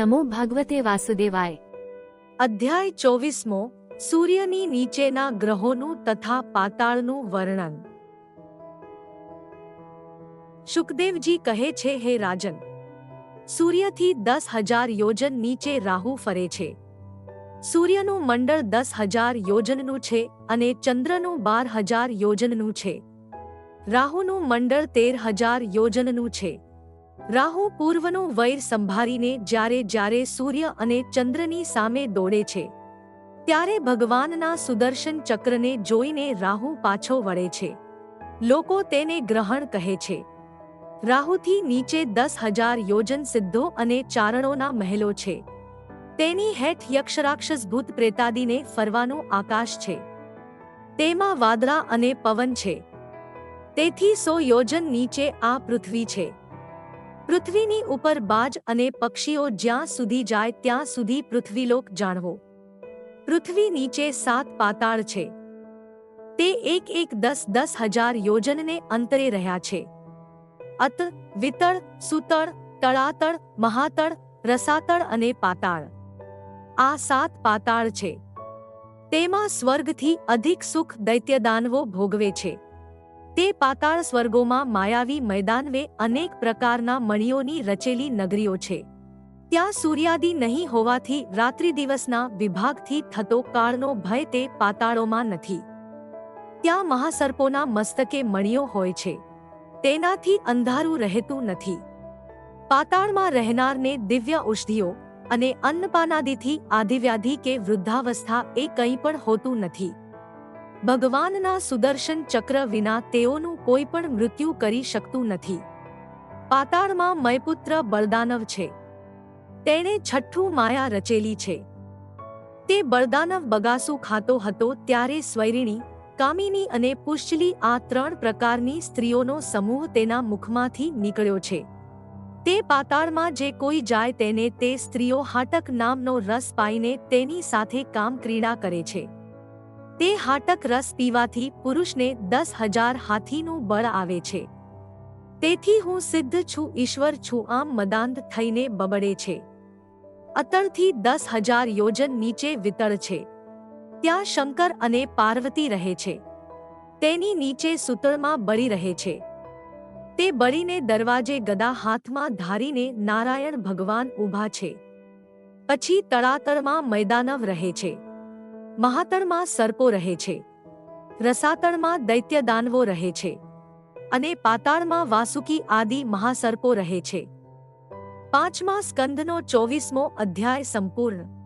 નમો ભગવતે વાસુદેવાય. અધ્યાય ચોવીસમો, સૂર્યની નીચેના ગ્રહોનું તથા પાતાળનું વર્ણન. શુકદેવજી કહે છે, હે રાજન, સૂર્યથી દસ હજાર યોજન નીચે રાહુ ફરે છે. સૂર્યનું મંડળ દસ હજાર યોજનનું છે અને ચંદ્રનું બાર હજાર યોજનનું છે. રાહુનું મંડળ તેર હજાર યોજનનું છે. રાહુ પૂર્વનું વૈર સંભાળીને જ્યારે જ્યારે સૂર્ય અને ચંદ્રની સામે દોડે છે, ત્યારે ભગવાનના સુદર્શન ચક્રને જોઈને રાહુ પાછો વળે છે. લોકો તેને ગ્રહણ કહે છે. રાહુથી નીચે દસ હજાર યોજન સિદ્ધો અને ચારણોના મહેલો છે. તેની હેઠ યક્ષરાક્ષસ ભૂત પ્રેતાદીને ફરવાનું આકાશ છે. તેમાં વાદળા અને પવન છે. તેથી સો યોજન નીચે આ પૃથ્વી છે. પૃથ્વીની ઉપર બાજ અને પક્ષીઓ જ્યાં સુધી જાય ત્યાં સુધી પૃથ્વીલોક જાણવો. પૃથ્વી નીચે સાત પાતાળ છે. તે એક એક દસ દસ હજાર યોજનને અંતરે રહ્યા છે. અત, વિતળ, સુતળ, તળાતળ, મહાતળ, રસાતળ અને પાતાળ. આ સાત પાતાળ છે. તેમાં સ્વર્ગથી અધિક સુખ દૈત્યદાનવો ભોગવે છે. તે પાતાળ સ્વર્ગોમાં માયાવી મેદાનવે અનેક પ્રકારના મણિઓની રચેલી નગરીઓ છે. ત્યાં સૂર્યાદિ નહીં હોવાથી રાત્રિ દિવસના વિભાગથી થતો કાળનો ભય તે પાતાળોમાં નથી. ત્યાં મહાસર્પોના મસ્તકે મણીઓ હોય છે. તેનાથી અંધારું રહેતું નથી. પાતાળમાં રહેનારને દિવ્ય ઔષધિઓ અને અન્નપાનાદિથી આધિવ્યાધિ કે વૃદ્ધાવસ્થા એ કંઈ પણ હોતું નથી. ભગવાનના સુદર્શન ચક્ર વિના તેઓનું કોઈ પણ મૃત્યુ કરી શકતું નથી. પાતાળમાં મયપુત્ર બળદાનવ છે. તેણે છઠ્ઠું માયા રચેલી છે. તે બળદાનવ બગાસુ ખાતો હતો ત્યારે સ્વૈરિણી, કામિની અને પુષ્ચલી આ ત્રણ પ્રકારની સ્ત્રીઓનો સમૂહ તેના મુખમાંથી નીકળ્યો છે. તે પાતાળમાં જે કોઈ જાય તેને તે સ્ત્રીઓ હાટક નામનો રસ પાઈને તેની સાથે કામ ક્રીડા કરે છે. તે હાટક રસ પીવાથી પુરુષને દસ હજાર હાથીનું બળ આવે છે. તેથી હું સિદ્ધ છું, ઈશ્વર છું, આમ મદાંત થઈને બબડે છે. અતળથી દસ હજાર યોજન નીચે વિતળ છે. ત્યાં શંકર અને પાર્વતી રહે છે. તેની નીચે સૂતળમાં બળી રહે છે. તે બળીને દરવાજે ગદા હાથમાં ધારીને નારાયણ ભગવાન ઊભા છે. પછી તળાતળમાં મૈદાનવ રહે છે. મહાતળમાં સર્પો રહે છે. રસાતળમાં દૈત્ય દાનવો રહે છે. અને પાતાળમાં વાસુકી આદિ મહાસર્પો રહે છે. પાંચમા સ્કંદનો ચોવીસમો અધ્યાય સંપૂર્ણ.